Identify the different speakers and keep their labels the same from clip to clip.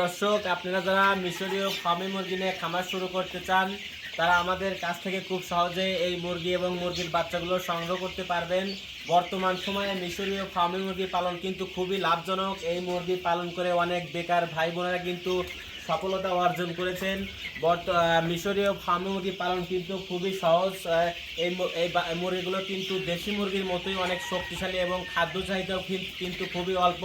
Speaker 1: দর্শক, আপনারা যারা মিশরীয় ফার্মি মুরগি নিয়ে খামার শুরু করতে চান, তারা আমাদের কাছ থেকে খুব সহজে এই মুরগি এবং মুরগির বাচ্চাগুলো সংগ্রহ করতে পারবেন। বর্তমান সময়ে মিশরীয় ফার্মি মুরগি পালন কিন্তু খুবই লাভজনক। এই মুরগি পালন করে অনেক বেকার ভাই বোনেরা কিন্তু সফলতা অর্জন করেছেন। বর্ত মিশরীয় ফার্মি মুরগি পালন কিন্তু খুবই সহজ। এই এই মুরগিগুলো কিন্তু দেশি মুরগির মতোই অনেক শক্তিশালী এবং খাদ্য চাহিদাও কিন্তু খুবই অল্প।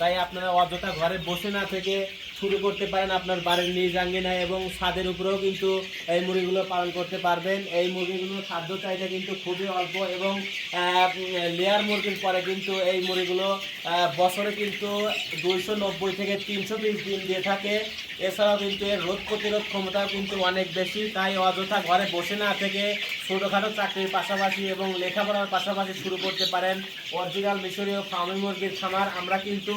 Speaker 1: তাই আপনারা অযথা ঘরে বসে না থেকে শুরু করতে পারেন আপনার বাড়ির নিজ আঙ্গিনায় এবং ছাদের উপরেও কিন্তু এই মুরগিগুলো পালন করতে পারবেন। এই মুরগিগুলোর খাদ্য চাহিদা কিন্তু খুবই অল্প এবং লেয়ার মুরগির পরে কিন্তু এই মুরগিগুলো বছরে কিন্তু দুইশো নব্বই থেকে তিনশো পিস ডিম দিয়ে থাকে। এছাড়াও কিন্তু এর রোগ প্রতিরোধ ক্ষমতা কিন্তু অনেক বেশি। তাই অযথা ঘরে বসে না থেকে ছোটোখাটো চাকরির পাশাপাশি এবং লেখাপড়ার পাশাপাশি শুরু করতে পারেন। অরিজিনাল মিশরীয় ফার্মি মুরগির খামার। আমরা কিন্তু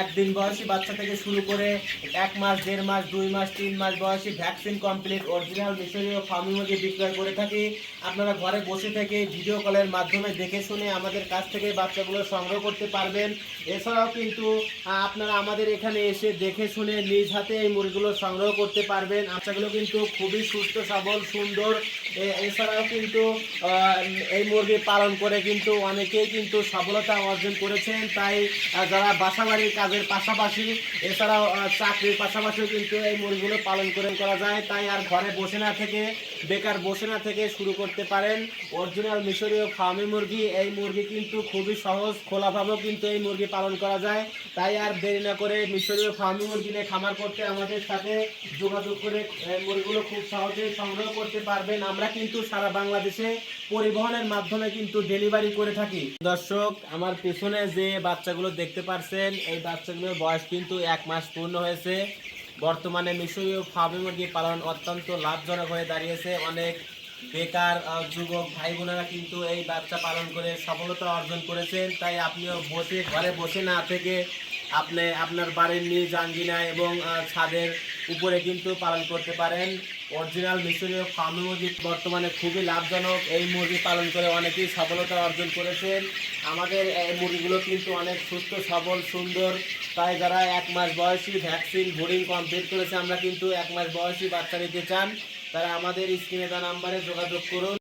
Speaker 1: একদিন বয়সী বাচ্চা থেকে শুরু করে এক মাস, দেড় মাস, দুই মাস, তিন মাস বয়সী ভ্যাকসিন কমপ্লিট অরিজিনাল মিশরীয় ফার্মি মুরগি বিক্রয় করে থাকি। আপনারা ঘরে বসে থেকে ভিডিও কলের মাধ্যমে দেখে শুনে আমাদের কাছ থেকে বাচ্চাগুলো সংগ্রহ করতে পারবেন। এছাড়াও কিন্তু আপনারা আমাদের এখানে এসে দেখে শুনে নিজ হাতে এই মুরগিগুলো সংগ্রহ করতে পারবেন। বাচ্চাগুলো কিন্তু খুবই সুস্থ, সবল, সুন্দর। এছাড়াও কিন্তু এই মুরগি পালন করে কিন্তু অনেকেই কিন্তু সফলতা অর্জন করেছেন। তাই যারা বাসাবাড়ির কাজের পাশাপাশি, এছাড়াও চাকরির পাশাপাশিও কিন্তু এই মুরগিগুলো পালন করে করা যায়। তাই আর ঘরে বসে না থেকে, বেকার বসে না থেকে শুরু করতে পারেন। অরিজিনাল মিশরীয় ফার্মি মুরগি, এই মুরগি কিন্তু খুবই সহজ, খোলাভাবেও কিন্তু এই মুরগি পালন করা যায়। তাই আর দেরি না করে মিশরীয় ফার্মি মুরগি নিয়ে খামার করতে আমাদের সাথে যোগাযোগ করে মুরগিগুলো খুব সহজেই সংগ্রহ করতে পারবেন। আমরা কিন্তু সারা বাংলাদেশে পরিবহনের মাধ্যমে কিন্তু ডেলিভারি করে থাকি। দর্শক, আমার পেছনে যে বাচ্চাগুলো দেখতে পারছেন, এই বাচ্চাগুলোর বয়স কিন্তু এক মাস পূর্ণ হয়েছে। বর্তমানে মিশরীয় ফার্মি মুরগি পালন অত্যন্ত লাভজনক হয়ে দাঁড়িয়েছে। অনেক বেকার যুবক ভাই বোনেরা কিন্তু এই বাচ্চা পালন করে সফলতা অর্জন করেছেন। তাই আপনিও বসে, ঘরে বসে না থেকে আপনি আপনার বাড়ির নিজ আঙ্গিনায় এবং ছাদের উপরে কিন্তু পালন করতে পারেন। অরিজিনাল মিশরীয় ফার্মি মুরগি বর্তমানে খুবই লাভজনক। এই মুরগি পালন করে অনেকেই সফলতা অর্জন করেছেন। আমাদের এই মুরগিগুলো কিন্তু অনেক সুস্থ, সবল, সুন্দর। তাই যারা এক মাস বয়সী ভ্যাকসিন বোর্ডিং কমপ্লিট করেছে, আমরা কিন্তু এক মাস বয়সী বাচ্চা নিতে চান, তারা আমাদের স্ক্রিনে তার নাম্বারে যোগাযোগ করুন।